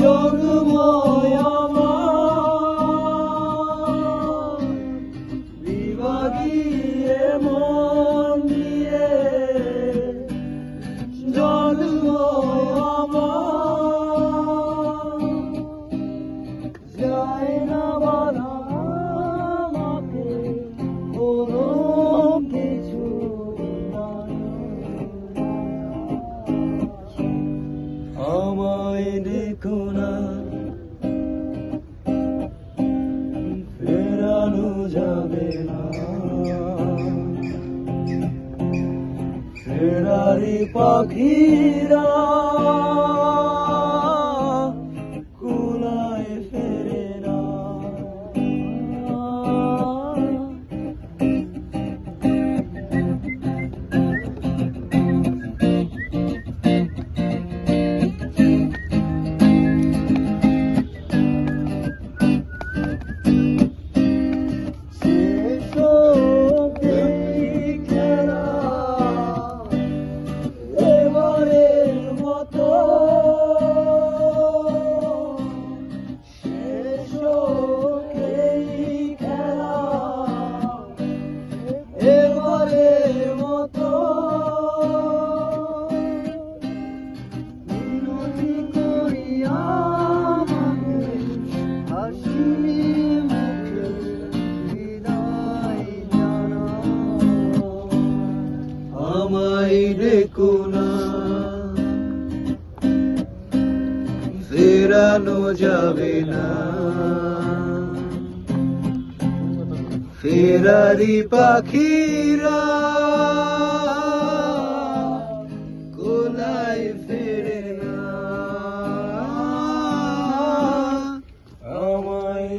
Jogger পাখিরা। বাইরে কোনা ফেরানো যাবে না। ফেরারি পাখিরা কোলাই ফেরে না। আমায়